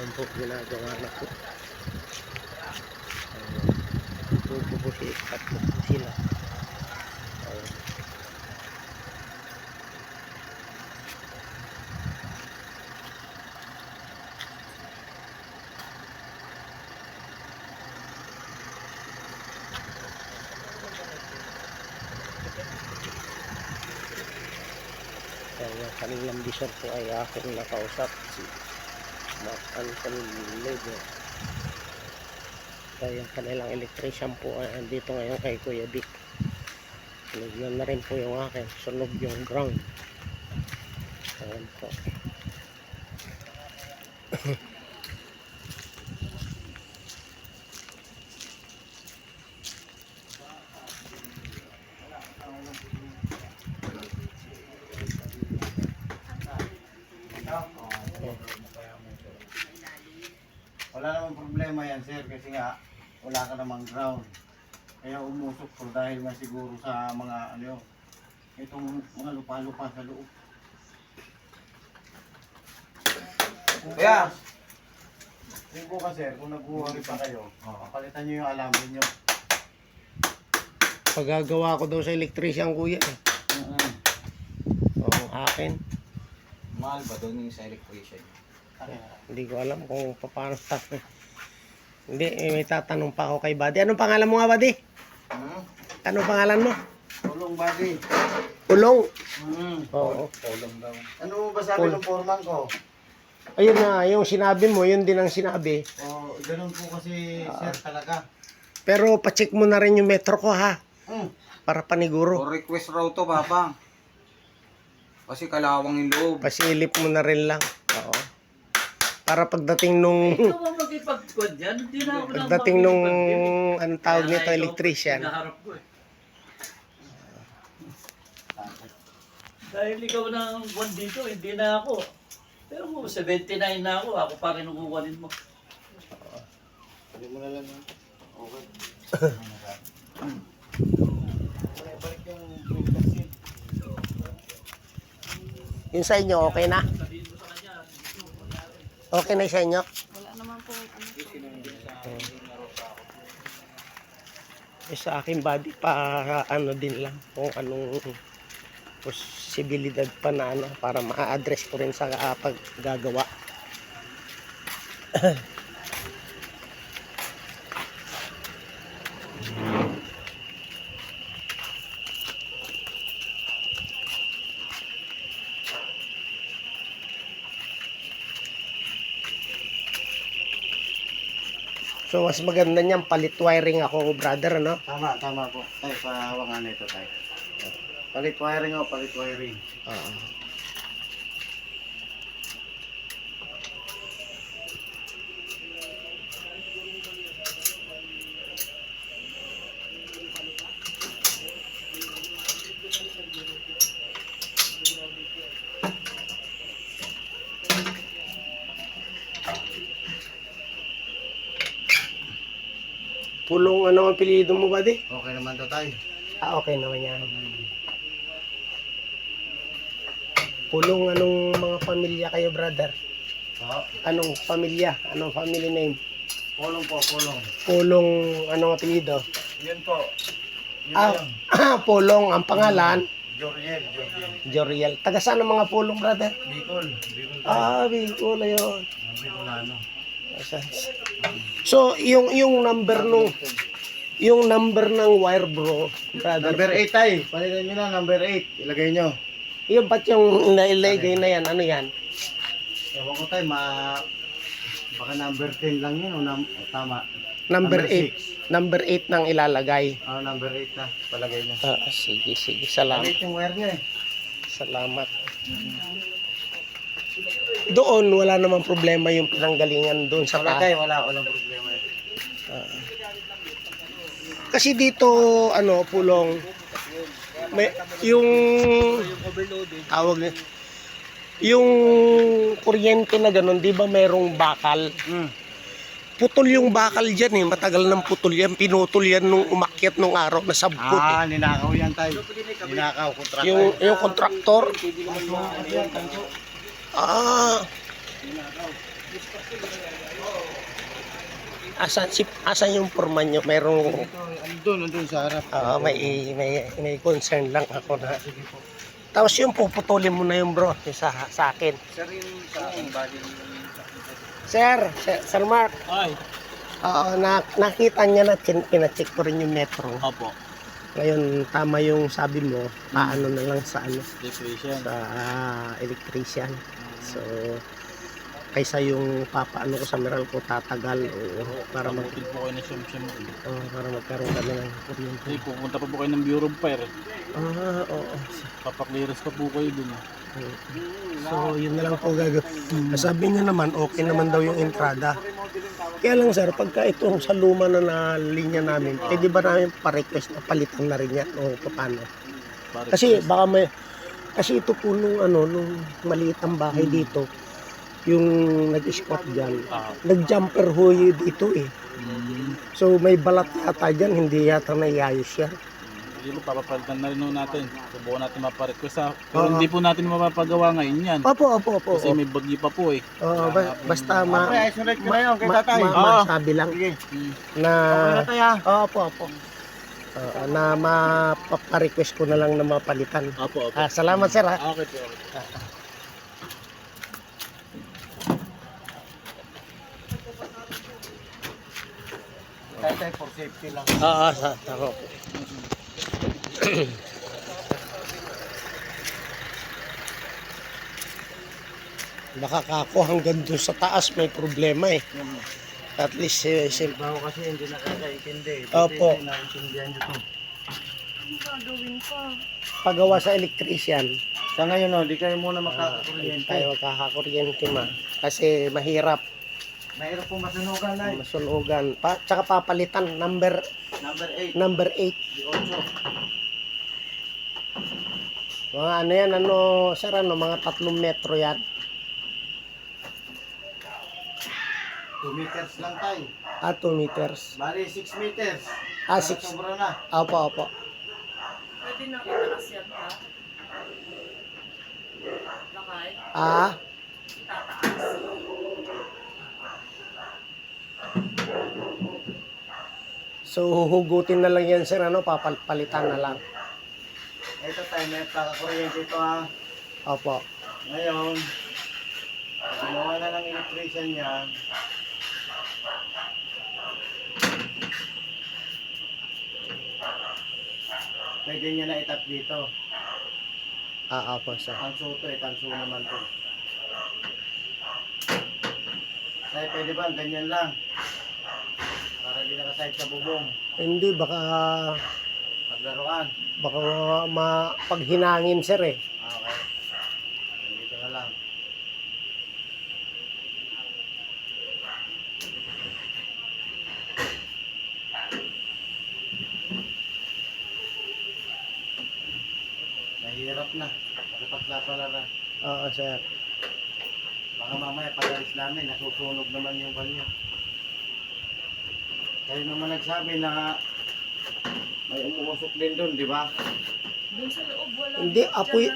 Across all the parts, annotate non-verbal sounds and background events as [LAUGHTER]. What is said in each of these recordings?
Ayan po, ginagawa na po. Tatlo po sila. Ayan. Kaya kanilang bisor po ay aking nakausap si Anthony Lego. Kaya yung kanilang electrician po ay andito ngayon kay Kuya Dick. Sinugyan na rin po yung akin. Sunog yung ground. Ayan po. Wala namang problema yan sir kasi nga wala ka namang ground. Kaya umusok ko dahil nga siguro sa mga ano itong mga lupa-lupa sa loob. Kaya, Yung bukas sir, kung nag-worry pa kayo, palitan nyo yung alamin nyo. Pagagawa ko daw sa electrician kuya eh. Oo, akin. mahal ba doon yung sa electrician? Hindi ko alam kung paano start eh. Hindi, eh, may tatanong pa ako kay Buddy. Anong pangalan mo nga, Buddy? Hmm? Anong pangalan mo? Tulong buddy. Ulong. Mm. Oo. Tulong daw. Ano ba sabi Pul- ng foreman ko? Ayun na, yung sinabi mo, yun din ang sinabi. Oh, ganun po kasi sir talaga. Pero pacheck mo na rin yung metro ko ha, Mm. para paniguro. For request raw to, Papa. Kasi kalawang yung loob. Pasilip mo na rin lang. Oo. Para pagdating nung, Ikaw ang magipag-squad yan. Hindi na ako pagdating nung, anong tawag nito, electrician. hinaharap ko eh. Dahil ikaw na ang buwan dito, hindi na ako. Pero kung 79 na ako, ako pa rin ang kukunin mo. Hindi mo na lang. Okay. Yung sa inyo, okay na? Okay na sa inyo? Wala naman po ano. Eh, sa akin body pa ano din lang kung anong posibilidad pa na ano para ma-address ko rin sa uh, paggagawa. So mas maganda niyan palit wiring ako brother ano? Tama, tama po. Tay, pahawangan nito tay. Palit wiring o, palit wiring. Oo. Pulong ano ang apelyido mo ba di? Okay naman to tay. Ah, okay naman yan. Pulong anong mga pamilya kayo, brother? Oo. Anong pamilya? Anong family name? Pulong po, pulong. Pulong anong apelyido? Yun po. Yun Ah, lang. [CLEARS THROAT] Pulong ang pangalan, Joriel, Joriel. Joriel. Taga saan ang mga pulong, brother? Bicol. Bicol. Ah, Bicol ayun. Bicolano. So, yung yung number nung yung number ng wire bro, brother. Number 8 tay. Palitan nyo na, number 8. Ilagay nyo. Yung ba't yung nailagay na yan? Ano yan? Ewan ko tay, ma... Baka number 10 lang yun o nam... o, tama. Number Number 8. Number 8 nang ilalagay. Ah, number 8 na. Palagay nyo. Ah, sige, sige. Salamat. Palit yung wire nyo eh. Salamat. Doon, wala namang problema yung pinanggalingan doon sa Wala taas. tay, wala. Walang problema eh. Kasi dito, ano, pulong, may, yung, tawag niya, yung kuryente na ganun, di ba merong bakal? Hmm. Putol yung bakal dyan eh, matagal nang putol yan, pinutol yan nung umakyat nung araw na sabkot eh. Ah, ninakaw yan tay. Ninakaw, kontrata. Yung, yung kontraktor, Yan, tanso. Ah, Asan, si, asan yung forman nyo? Merong, Andun, andun sa harap. Oo, may, may, may concern lang ako na. Tapos yung puputulin mo na yung bro, yung sa, sa akin. Sir, yung sa akin, bali Sir, Sir, Sir Mark, Ay, oo, na, nakita niya na, chin, pinacheck ko rin yung metro. opo. Ngayon, tama yung sabi mo, paano na lang sa ano, Depression. sa ah, electrician. So, kaysa yung papaano ko sa Meralco tatagal o para mag Pagpapil po kayo ng siyam-siyam. oh, para magkaroon kami ng kuryente. Kasi pupunta pa po kayo ng Bureau of Fire. Ah, oo. Papakliras pa po kayo dun. So, yun na lang po gagawin. Sabi niya naman, okay naman daw yung entrada. Kaya lang sir, pagka itong sa luma na na linya namin, eh di ba namin pa-request na palitan na rin yan o paano? Para Kasi baka may, kasi ito po nung ano, nung maliit ang bahay dito, yung nag-squat dyan, Ah, nag-jumper ho yun dito eh. mm, So may balat yata dyan, hindi yata naiayos yan. Hindi po, papapalitan na rin natin. Subukan natin maparequest ha. Pero Oo. hindi po natin mapapagawa ngayon yan. Opo, opo, opo. Kasi opo. may bagyo pa po eh. Oo, ba- basta ma, Okay, isolate ko na yun kay ma, tatay. ma, Oo. masabi lang Sige. Na Okay na tayo. ah. Opo, opo. Oo, na mapapa-request ko na lang na mapalitan. Opo, opo. Ah, salamat sir ha. Okay po, okay. Tatay for safety lang. Oo, sa tama po. Baka kako hanggang doon sa taas may problema eh. At least eh, sim- Bago kasi hindi nakakaintindi. Opo. Hindi naintindihan nyo to. pagawa sa electrician, Sa ngayon, no, di kayo muna hindi makakakuryente. tayo magkakakuryente ma. Kasi mahirap, Mahirap po masunugan na. masunugan. Pa, tsaka papalitan, number Number 8, number 8. di 8. Mga ano yan, ano, sir, ano, mga tatlong metro yan. 2 meters lang tayo. Ah, 2 meters. Bali, 6 meters. Ah, Parang 6. Sobra na. Opo, opo. Pwede na itaas yan ha? Lakay, Ah, itataas. so huhugutin na lang yan, sir, ano, papalitan na lang. Ito tayo, may kakakuryente ito ha. Opo. Ngayon, ginawa na ng electrician niya. Pwede niya na itap dito. Ah, opo, sir. Ang suto eh, tanso naman to. Tay, pwede ba? Ganyan lang. Para di nakasahit sa bubong. Hindi, baka, Paglaruan. baka ma, paghinangin, sir, eh. Ah, Okay. Dito na lang. Nahihirap na. Pagpapalara. Oo, sir. Baka mamaya pag alis namin, nasusunog naman yung banyo. Kayo naman nagsabi na may umuusok din doon, di ba? Doon sa loob, wala. Hindi, apoy-.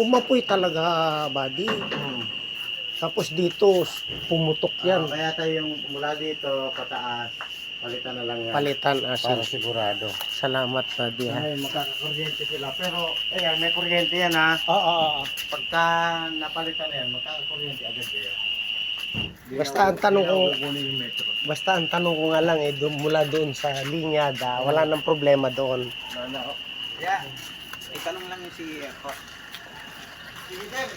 Umapoy talaga, buddy. Hmm. Tapos dito, pumutok Yan. yan. kaya tayo yung mula dito, pataas, palitan na lang yan. Palitan, ah, sir. Para sigurado. Salamat, buddy, ha. Ay, makakakuryente sila. Pero, ayan, may kuryente yan ha. Oo, oo, oo. Pagka napalitan na yan, makakakuryente agad yan. Di Basta na- ang tanong ko-. Basta ang tanong ko nga lang, eh, doon, mula doon sa linyada, wala nang problema doon. Na, na, Yeah. Itanong lang yung si uh, Sige, Sir.